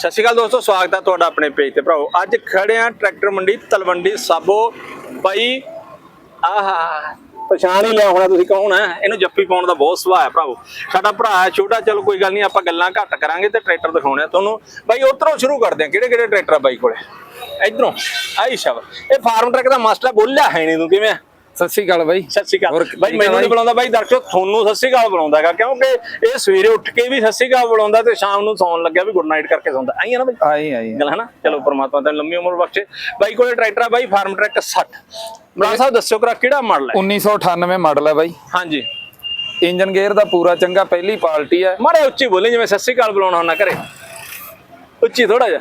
ਸਤਿ ਸ਼੍ਰੀ ਅਕਾਲ ਦੋਸਤੋ, ਸਵਾਗਤ ਹੈ ਤੁਹਾਡਾ ਆਪਣੇ ਪੇਜ ਤੇ। ਭਰਾਓ ਅੱਜ ਖੜੇ ਆ ਟਰੈਕਟਰ ਮੰਡੀ ਤਲਵੰਡੀ ਸਾਬੋ ਬਾਈ। ਆਹਾ, ਪਛਾਣ ਹੀ ਲਿਆ ਹੋਣਾ ਤੁਸੀਂ ਕੌਣ ਹੈ ਇਹਨੂੰ ਜੱਫੀ ਪਾਉਣ ਦਾ ਬਹੁਤ ਸੁਭਾਅ ਹੈ ਭਰਾਵੋ। ਸਾਡਾ ਭਰਾ ਹੈ ਛੋਟਾ, ਚਲੋ ਕੋਈ ਗੱਲ ਨਹੀਂ, ਆਪਾਂ ਗੱਲਾਂ ਘੱਟ ਕਰਾਂਗੇ ਤੇ ਟਰੈਕਟਰ ਦਿਖਾਉਣੇ ਆ ਤੁਹਾਨੂੰ। ਬਾਈ, ਉਧਰੋਂ ਸ਼ੁਰੂ ਕਰਦੇ ਹਾਂ ਕਿਹੜੇ ਕਿਹੜੇ ਟਰੈਕਟਰ ਆ ਬਾਈ ਕੋਲੇ? ਇਧਰੋਂ। ਆਈ ਸ਼ਬਦ। ਇਹ ਫਾਰਮ ਟਰੈਕ ਦਾ ਮਾਸਟਰ ਬੋਲਿਆ ਹੈ ਨਹੀਂ ਤੂੰ, ਕਿਵੇਂ ਸਤਿ ਸ਼੍ਰੀ ਅਕਾਲ ਬਾਈ। ਸਤਿ ਸ਼੍ਰੀ ਅਕਾਲ। ਬਾਈ ਮੈਨੂੰ ਨਹੀਂ? ਬੁਲਾਉਂਦਾ ਬਾਈ ਦਰਸ਼ਕੋ ਤੁਹਾਨੂੰ ਸਤਿ ਸ਼੍ਰੀ ਅਕਾਲ ਬੁਲਾਉਂਦਾ ਹੈਗਾ ਕਿਉਂਕਿ ਇਹ ਸਵੇਰੇ ਉੱਠ ਕੇ ਵੀ ਸਤਿ ਸ਼੍ਰੀ ਅਕਾਲ ਬੁਲਾਉਂਦਾ ਤੇ ਸ਼ਾਮ ਨੂੰ ਸੌਣ ਲੱਗਿਆ ਵੀ ਗੁੱਡ ਨਾਈਟ ਕਰਕੇ ਸੌਂਦਾ। ਆਈ ਆ ਨਾ ਬਾਈ? ਆਈ ਆਈ। ਗੱਲ ਹੈ ਨਾ? ਚਲੋ ਪ੍ਰਮਾਤਮਾ ਤੈਨੂੰ ਲੰਮੀ ਉਮਰ ਬਖਸ਼ੇ। ਬਾਈ ਕੋਲੇ ਟਰੈਕਟਰ ਆ ਬਾਈ ਫਾਰਮ ਟਰੈਕ 60 ਮਰਾਂ ਸਾਹਿਬ ਦੱਸਿਓ ਕਰਾ ਕਿਹੜਾ ਮਾਡਲ ਹੈ? 1998 ਮਾਡਲ ਹੈ ਬਾਈ। ਹਾਂਜੀ। ਇੰਜਨ ਗੇਅਰ ਦਾ ਪੂਰਾ ਚੰਗਾ ਪਹਿਲੀ ਪਾਰਟੀ ਹੈ। ਮਾਰੇ ਉੱਚੀ ਬੋਲੇ ਜਿਵੇਂ ਸਤਿ ਸ਼੍ਰੀ ਅਕਾਲ ਬੁਲਾਉਣਾ ਹੁੰਦਾ ਘਰੇ। ਉੱਚੀ ਥੋੜਾ ਜਿਹਾ।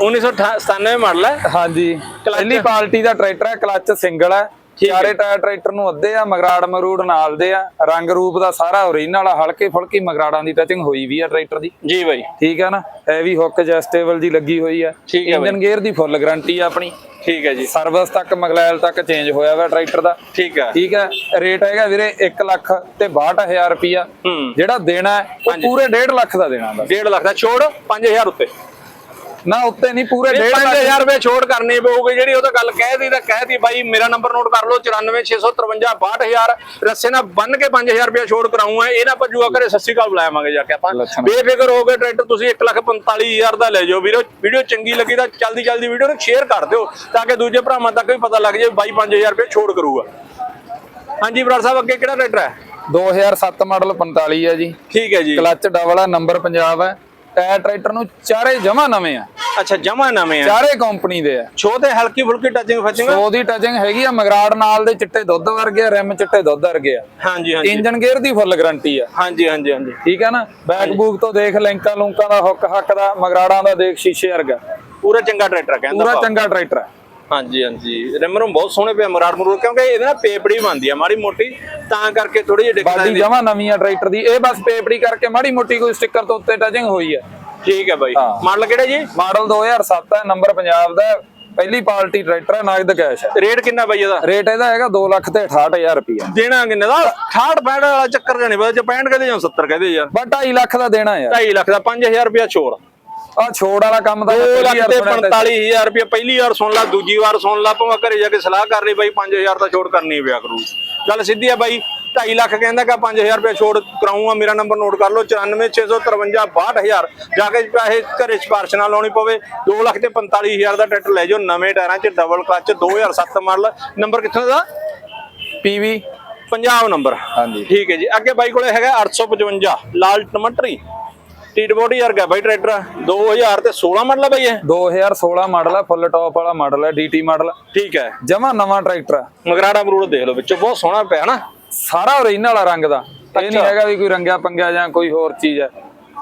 1997 ਮਾਡਲ ਹੈ। ਹਾਂਜੀ। ਪਹਿਲੀ ਪਾਰਟੀ ਦਾ ਟਰੈਕਟਰ ਹੈ ਕਲੱਚ ਸਿੰਗਲ ਹੈ। ਚਾਰੇ ਟਾਇਰ ਟਰੈਕਟਰ ਨੂੰ ਅੱਧੇ ਆ ਮਗਰਾੜ ਮਰੂੜ ਨਾਲ ਦੇ ਆ। ਰੰਗ ਰੂਪ ਦਾ ਸਾਰਾ ਓਰੀਜਨਲ ਆ ਹਲਕੇ ਫੁਲਕੀ ਮਗਰਾੜਾਂ ਦੀ ਟਚਿੰਗ ਹੋਈ ਵੀ ਆ ਟਰੈਕਟਰ ਦੀ। ਜੀ ਬਾਈ। ਠੀਕ ਹੈ ਨਾ? ਹੈਵੀ ਹੁੱਕ ਜੈਸਟੇਬਲ ਦੀ ਲੱਗੀ ਹੋਈ ਆ। ਇੰਜਨ ਗੇਅਰ ਦੀ ਫੁੱਲ ਗਾਰੰਟੀ ਆ ਆਪਣੀ। ਠੀਕ ਹੈ ਜੀ। ਸਰਵਿਸ ਤੱਕ ਮਗਲੈਲ ਤੱਕ ਚੇਂਜ ਹੋਇਆ ਵਾ ਟਰੈਕਟਰ ਦਾ। ਠੀਕ ਹੈ। ਠੀਕ ਹੈ? ਰੇਟ ਹੈਗਾ ਵੀਰੇ 1 ਲੱਖ ਤੇ 62000 ਰੁਪਿਆ ਜਿਹੜਾ ਦੇਣਾ ਉਹ। ਪੂਰੇ 1.5 ਲੱਖ ਦਾ ਦੇਣਾ ਬਸ 1.5 ਲੱਖ ਦਾ। ਛੋੜ 5000 ਉੱਤੇ। ਨਾ ਉੱਤੇ ਨਹੀਂ ਪੂਰੇ ਇਹ 1.5 ਲੱਖ। 5000 ਰੁਪਏ ਛੋੜ ਕਰਨੀ ਪਊਗੀ ਜਿਹੜੀ ਉਹ ਤਾਂ ਗੱਲ ਕਹਿਦੀ ਤਾਂ ਕਹਿਦੀ ਬਾਈ ਮੇਰਾ ਨੰਬਰ ਨੋਟ ਕਰ ਲਓ 94653 62000 ਰੱਸੇ ਨਾਲ ਬੰਨ ਕੇ 5000 ਰੁਪਏ ਛੋੜ ਕਰਾਉਂਗਾ ਇਹ ਨਾ ਭੱਜੂਗਾ ਘਰੇ ਸੱਸੀ ਕਾਲ ਬੁਲਾਵਾਂਗੇ ਜਾ ਕੇ ਆਪਾਂ। ਬੇਫਿਕਰ ਹੋ ਕੇ ਟਰੈਕਟਰ ਤੁਸੀਂ 145000 ਦਾ ਲੈ ਜਾਓ। ਵੀਰੋ ਵੀਡੀਓ ਚੰਗੀ ਲੱਗੀ ਤਾਂ ਜਲਦੀ ਜਲਦੀ ਵੀਡੀਓ ਨੂੰ ਸ਼ੇਅਰ ਕਰ ਦਿਓ ਤਾਂ ਕਿ ਦੂਜੇ ਭਰਾਵਾਂ ਤੱਕ ਵੀ ਪਤਾ ਲੱਗ ਜਾਏ ਬਾਈ 5000 ਰੁਪਏ ਛੋੜ ਕਰੂਗਾ। ਹਾਂਜੀ ਬਰਾੜ ਸਾਹਿਬ ਅੱਗੇ ਕਿਹੜਾ ਟਰੈਕਟਰ ਹੈ? 2007 ਮਾਡਲ 45 ਹੈ ਜੀ। ਠੀਕ ਹੈ ਜੀ। ਕਲੱਚ ਡਬਲ ਆ ਨੰਬਰ ਪੰਜਾਬ ਹੈ। ਟਾਇਰ ਟਰੈਕਟਰ ਨੂੰ ਚਾਰੇ ਜਮਾ ਨਵੇਂ ਆ। ਅੱਛਾ ਜਮਾ ਨਵੇਂ ਆ? ਚਾਰੇ ਕੰਪਨੀ ਦੇ ਆ। ਛੋ ਤੇ ਹਲਕੀ ਫੁਲਕੀ ਟੱਚਿੰਗ ਫਚਿੰਗ? ਸੋ ਦੀ ਟਚਿੰਗ ਹੈਗੀ ਆ ਮਗਰਾੜ ਨਾਲ ਦੇ ਚਿੱਟੇ ਦੁੱਧ ਵਰਗੇ ਰਿਮ ਚਿੱਟੇ ਦੁੱਧ ਵਰਗੇ ਆ। ਹਾਂਜੀ ਹਾਂਜੀ। ਇੰਜਨ ਗੇਅਰ ਦੀ ਫੁੱਲ ਗਾਰੰਟੀ ਆ। ਹਾਂਜੀ ਹਾਂਜੀ ਹਾਂਜੀ। ਠੀਕ ਆ ਨਾ? ਬੈਕ ਬੂਕ ਤੋਂ ਦੇਖ ਲਿੰਕਾਂ ਲੁੰਕਾਂ ਦਾ ਹੁੱਕ ਹੱਕ ਦਾ ਮਗਰਾੜਾਂ ਦਾ ਦੇਖ ਸ਼ੀਸ਼ੇ ਵਰਗਾ। ਪੂਰਾ ਚੰਗਾ ਟਰੈਕਟਰ ਕਹਿੰਦਾ ਪੂਰਾ। ਚੰਗਾ ਟਰੈਕਟਰ ਆ। ਹਾਂਜੀ ਹਾਂਜੀ। ਰਿਮਰੋਂ ਬਹੁਤ ਸੋਹਣੇ ਪਿਆ ਮਰਾੜ ਮਰੂੜ ਕਿਉਂਕਿ ਇਹਦੇ ਨਾਲ ਪੇਪੜੀ ਬਣਦੀ ਆ ਮਾੜੀ ਮੋਟੀ। ਤਾਂ ਕਰਕੇ ਥੋੜੀ ਜਿਹੀ ਦਿੱਕਤ ਬਾਡੀ ਆਉਂਦੀ ਜਮਾ ਨਵੀਂ ਆ ਟਰੈਕਟਰ ਦੀ। ਇਹ ਬਸ ਪੇਪੜੀ ਕਰਕੇ ਮਾੜੀ ਮੋਟੀ ਕੋਈ ਸਟicker ਤੋਂ ਉੱਤੇ ਟਚਿੰਗ ਹੋਈ ਆ। ਠੀਕ ਹੈ ਬਾਈ। ਹਾਂ। ਮਾਡਲ ਕਿਹੜਾ ਜੀ? ਮਾਡਲ 2007 ਹੈ ਨੰਬਰ ਪੰਜਾਬ ਦਾ ਹੈ, ਪਹਿਲੀ ਪਾਰਟੀ ਟਰੈਕਟਰ ਹੈ ਨਗਦ ਕੈਸ਼ ਹੈ। ਰੇਟ ਕਿੰਨਾ ਬਾਈ ਇਹਦਾ? ਰੇਟ ਇਹਦਾ ਹੈਗਾ 2 ਲੱਖ ਤੇ 68000 ਰੁਪਇਆ ਦੇਣਾ ਕਿੰਨੇ ਦਾ? 68 65 ਵਾਲਾ ਚੱਕਰ ਜਾਣੀ ਪਤਾ ਜੇ 65 ਕਹਦੇ ਜਾਂ 70 ਕਹਦੇ ਯਾਰ। ਬਸ 2.5 ਲੱਖ ਦਾ ਦੇਣਾ ਯਾਰ। 2.5 ਲੱਖ ਦਾ 5000 ਰੁਪਇਆ ਛੋੜ। ਆ ਛੋੜ ਵਾਲਾ ਕੰਮ ਦਾ 2 ਪਹਿਲੀ ਲੱਖ ਵਾਰ ਤੇ ਸੁਣਿਆ ਤਾਂ 45000 ਰੁਪਇਆ ਪਹਿਲੀ ਵਾਰ ਸੁਣ ਲਾ ਦੂਜੀ ਵਾਰ ਸੁਣ ਲਾ ਭਾਵੇਂ ਘਰੇ ਜਾ ਕੇ ਸਲਾਹ ਕਰ ਲਈ ਬਾਈ 5000 ਦਾ ਛੋੜ ਕਰਨੀ ਪਿਆ ਕਰੂ। ਗੱਲ ਸਿੱਧੀ ਆ ਬਾਈ 2.5 ਲੱਖ ਕਹਿੰਦਾ ਕਿ 5000 ਰੁਪਇਆ ਛੋੜ ਕਰਾਉਂਗਾ ਮੇਰਾ ਨੰਬਰ ਨੋਟ ਕਰ ਲਓ 94653 62000 ਜਾ ਕੇ ਪੈਸੇ ਘਰੇ ਸਿਫਾਰਿਸ਼ ਨਾਲ ਲਾਉਣੀ ਪਵੇ 2 ਲੱਖ ਤੇ 45000 ਦਾ ਟਰੈਕਟਰ ਲੈ ਜਾਓ ਨਵੇਂ ਟਾਇਰਾਂ 'ਚ ਡਬਲ ਕਲਚ 2007 ਮਾਡਲ। ਨੰਬਰ ਕਿੱਥੋਂ ਦਾ? ਪੀਵੀ। ਪੰਜਾਬ ਨੰਬਰ ਹਾਂਜੀ। ਠੀਕ ਹੈ ਜੀ। ਅੱਗੇ ਬਾਈ ਕੋਲੇ ਹੈਗਾ 855 ਲਾਲ ਟਮਾਟਰੀ। ਟੀਟ ਬੋਡੀ ਵਰਗਾ ਬਾਈ ਟਰੈਕਟਰ। 2000 ਤੇ 16 ਮਾਡਲ ਆ ਬਾਈ ਇਹ? 2016 ਮਾਡਲ ਹੈ ਫੁੱਲ ਟੌਪ ਵਾਲਾ ਮਾਡਲ ਹੈ ਡੀਟੀ ਮਾਡਲ। ਠੀਕ ਹੈ। ਜਮਾ ਨਵਾਂ ਟਰੈਕਟਰ ਹੈ ਮਗਰਾੜਾ ਮਰੂੜ ਦੇਖ ਲਓ ਵਿੱਚੋਂ ਬਹੁਤ ਸੋਹਣਾ ਪਿਆ ਨਾ। ਸਾਰਾ ਓਰੀਜਨਲ ਆ ਰੰਗ ਦਾ। ਇਹ ਨਹੀਂ। ਹੈਗਾ ਵੀ ਕੋਈ ਰੰਗਿਆ ਪੰਗਿਆ ਜਾਂ ਕੋਈ ਹੋਰ ਚੀਜ਼ ਹੈ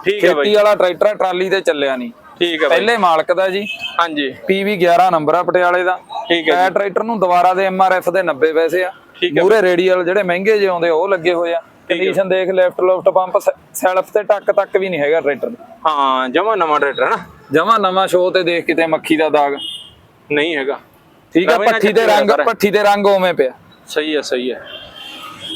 ਠੀਕ ਹੈ ਬਾਈ। ਖੇਤੀ ਵਾਲਾ ਟਰੈਕਟਰ ਹੈ, ਟਰਾਲੀ ਤੇ ਚੱਲਿਆ ਨਹੀਂ। ਠੀਕ ਹੈ ਬਾਈ। ਪਹਿਲੇ ਮਾਲਕ ਦਾ ਜੀ। ਹਾਂਜੀ। ਪੀਵੀ 11 ਨੰਬਰ ਆ ਪਟਿਆਲੇ ਦਾ। ਠੀਕ ਹੈ ਇਹ ਟਰੈਕਟਰ ਨੂੰ ਦੁਬਾਰਾ ਦੇ ਐਮਆਰਐਫ ਦੇ 90 ਪੈਸੇ ਆ। ਹੈ। ਮੂਰੇ ਰੇਡੀਅਲ ਜਿਹੜੇ ਮਹਿੰਗੇ ਜਿਹੇ ਆਉਂਦੇ ਉਹ ਲੱਗੇ ਹੋਏ ਆ। ਕੰਡੀਸ਼ਨ ਦੇਖ ਲੈਫਟ ਲੋਫਟ ਪੰਪ ਸੈਲਫ ਤੇ ਟੱਕ ਤੱਕ ਵੀ ਨਹੀਂ ਹੈਗਾ ਟਰੈਕਟਰ ਹਾਂ ਜਮਾ ਨਵਾਂ ਟਰੈਕਟਰ ਹੈ ਨਾ। ਜਮਾ ਨਵਾਂ ਸ਼ੋਅ ਤੇ ਦੇਖ ਕਿਤੇ ਮੱਖੀ ਦਾ ਦਾਗ। ਨਹੀਂ ਹੈਗਾ। ਠੀਕ ਨਾ ਪੱਠੀ ਚੱਕਰ ਰੰਗ। ਪੱਠੀ ਤੇ ਰੰਗ ਉਵੇਂ ਪਿਆ। ਸਹੀ ਹੈ ਸਹੀ ਹੈ।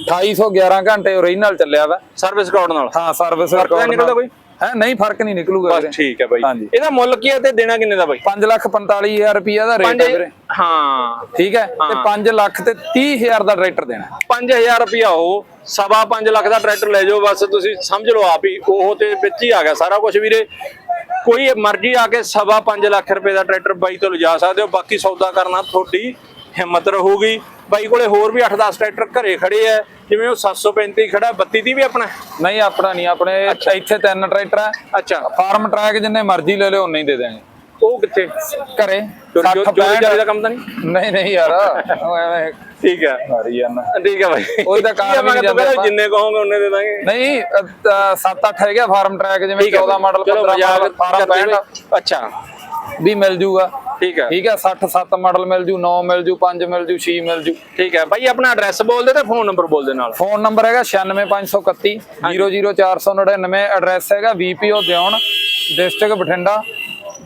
2811 ਘੰਟੇ ਓਰੀਜਨਲ ਚੱਲਿਆ ਵਾ। ਸਰਵਿਸ ਕਾਰਡ ਨਾਲ? ਹਾਂ ਸਰਵਿਸ ਫ਼ਰਕ ਤਾਂ ਨਿਕਲਦਾ ਕੋਈ? ਹੈ ਨਹੀਂ ਫ਼ਰਕ ਨਹੀਂ ਨਿਕਲੂਗਾ ਬਸ ਠੀਕ ਹੈ ਬਾਈ। ਇਹਦਾ ਮੁੱਲ ਕੀ ਹੈ ਤੇ ਦੇਣਾ ਕਿੰਨੇ ਦਾ ਬਾਈ? 5 ਲੱਖ 45000 ਰੁਪਈਆ ਦਾ ਰੇਟ ਹੈ ਵੀਰੇ। ਹਾਂ। ਠੀਕ ਹੈ? ਤੇ 5 ਲੱਖ ਤੇ 30000 ਦਾ ਟਰੈਕਟਰ ਦੇਣਾ। 5000 ਰੁਪਇਆ ਉਹ ਸਵਾ 5 ਲੱਖ ਦਾ ਟਰੈਕਟਰ ਲੈ ਜਾਓ ਬਸ ਤੁਸੀਂ ਸਮਝ ਲਓ ਆਪ ਹੀ ਉਹ ਤੇ ਵਿੱਚ ਹੀ ਆ ਗਿਆ ਸਾਰਾ ਕੁਝ ਵੀਰੇ। ਕੋਈ ਮਰਜ਼ੀ ਆ ਕੇ ਸਵਾ 5 ਲੱਖ ਰੁਪਏ ਦਾ ਟਰੈਕਟਰ ਬਾਈ ਤੋਂ ਲਿਜਾ ਸਕਦੇ ਹੋ ਬਾਕੀ ਸੌਦਾ ਕਰਨਾ ਤੁਹਾਡੀ ਹਿੰਮਤ ਰਹੂਗੀ। ਬਾਈ ਕੋਲੇ ਹੋਰ ਵੀ 8-10 ਟਰੈਕਟਰ ਘਰੇ ਖੜੇ ਆ। ਜਿਵੇਂ ਉਹ 735 ਖੜਾ 32 ਦੀ ਵੀ ਆਪਣਾ? ਨਹੀਂ ਆਪਣਾ ਨਹੀਂ ਆਪਣੇ ਇੱਥੇ ਤਿੰਨ ਟਰੈਕਟਰ ਆ। ਅੱਛਾ। ਫਾਰਮ ਟਰੈਕ ਜਿੰਨੇ ਮਰਜ਼ੀ ਲੈ ਲਿਓ ਉਨੇ ਹੀ ਦੇ ਦੇਣਗੇ ਉਹ ਕਿੱਥੇ? ਘਰੇ। ਜੋ 60 ਜੋ ਪੈਂਹਠ- ਦਾ ਕੰਮ ਤਾਂ ਨਹੀਂ? ਨਹੀਂ ਨਹੀਂ ਯਾਰ ਐਵੇਂ ਠੀਕ ਹੈ ਮਾਰੀ ਜਾਂਦਾ। ਠੀਕ ਹੈ ਬਾਈ। ਉਹੀ ਤਾਂ ਕਾਰ ਵੀ ਜਾਂਦੇ ਜਿੰਨੇ ਕਹੋਗੇ ਉਹਨੇ ਦੇ ਦਾਂਗੇ। ਨਹੀਂ 7-8 ਹੈਗਾ ਫਾਰਮ ਟਰੈਕ ਜਿਵੇਂ ਠੀਕ ਹੈ 14 ਮਾਡਲ ਚਲੋ 15 ਮਜ਼ਾਕ ਮਾਡਲ 18 ਕਰਦੇ 65 ਹੋਏ। ਅੱਛਾ। ਵੀ ਮਿਲ ਜੂਗਾ। ਠੀਕ ਹੈ। ਠੀਕ ਹੈ 60 7 ਮਾਡਲ ਮਿਲ ਜੂ 9 ਮਿਲ ਜੂ 5 ਮਿਲ ਜੂ 6 ਮਿਲ ਜੂ। ਠੀਕ ਹੈ ਬਾਈ ਆਪਣਾ ਐਡਰੈਸ ਬੋਲ ਦੇ ਤੇ ਫੋਨ ਨੰਬਰ ਬੋਲ ਦੇ ਨਾਲ। ਫੋਨ ਨੰਬਰ ਹੈਗਾ 96531 00499 ਐਡਰੈਸ ਹੈਗਾ VPO Dion district Bathinda.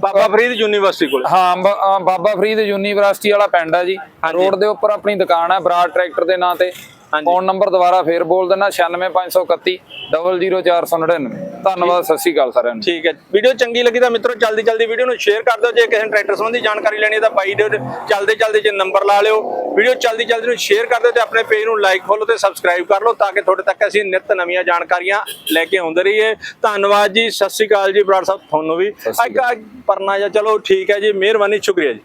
Baba Farid university ਕੋਲ। ਹਾਂ ਬਾਬਾ ਫਰੀਦ ਯੂਨੀਵਰਸਿਟੀ ਵਾਲਾ ਪਿੰਡ ਹੈ ਜੀ। ਰੋਡ ਦੇ ਉੱਪਰ ਆਪਣੀ ਦੁਕਾਨ ਹੈ ਬਰਾੜ ਟਰੈਕਟਰ ਦੇ ਨਾਂ ਤੇ। ਫੋਨ ਨੰਬਰ ਦੁਬਾਰਾ ਫੇਰ ਬੋਲ ਦੇਣਾ 96531 00499 ਧੰਨਵਾਦ ਸਤਿ ਸ਼੍ਰੀ ਅਕਾਲ ਸਾਰਿਆਂ ਨੂੰ। ਠੀਕ ਹੈ। ਵੀਡੀਓ ਚੰਗੀ ਲੱਗੀ ਤਾਂ ਮਿੱਤਰੋ ਜਲਦੀ ਜਲਦੀ ਵੀਡੀਓ ਨੂੰ ਸ਼ੇਅਰ ਕਰ ਦਿਓ। ਜੇ ਕਿਸੇ ਨੇ ਟਰੈਕਟਰ ਸੰਬੰਧੀ ਜਾਣਕਾਰੀ ਲੈਣੀ ਹੈ ਤਾਂ ਬਾਈ ਦੇ ਚਲਦੇ ਚਲਦੇ ਜੇ ਨੰਬਰ ਲਾ ਲਿਓ। ਵੀਡੀਓ ਜਲਦੀ ਜਲਦੀ ਨੂੰ ਸ਼ੇਅਰ ਕਰ ਦਿਓ ਤੇ ਆਪਣੇ ਪੇਜ ਨੂੰ ਲਾਈਕ ਫੋਲੋ ਤੇ ਸਬਸਕ੍ਰਾਈਬ ਕਰ ਲਓ ਤਾਂ ਕਿ ਤੁਹਾਡੇ ਤੱਕ ਅਸੀਂ ਨਿਤ ਨਵੀਆਂ ਜਾਣਕਾਰੀਆਂ ਲੈ ਕੇ ਆਉਂਦੇ ਰਹੀਏ। ਧੰਨਵਾਦ ਜੀ ਸਤਿ ਸ਼੍ਰੀ ਅਕਾਲ ਜੀ ਬਰਾੜ ਸਾਹਿਬ। ਤੁਹਾਨੂੰ ਵੀ ਅੱਜ ਪਰਨਾ ਜਾਂ ਚਲੋ ਠੀਕ ਹੈ ਜੀ ਮਿਹਰਬਾਨੀ ਸ਼ੁਕਰੀਆ ਜੀ।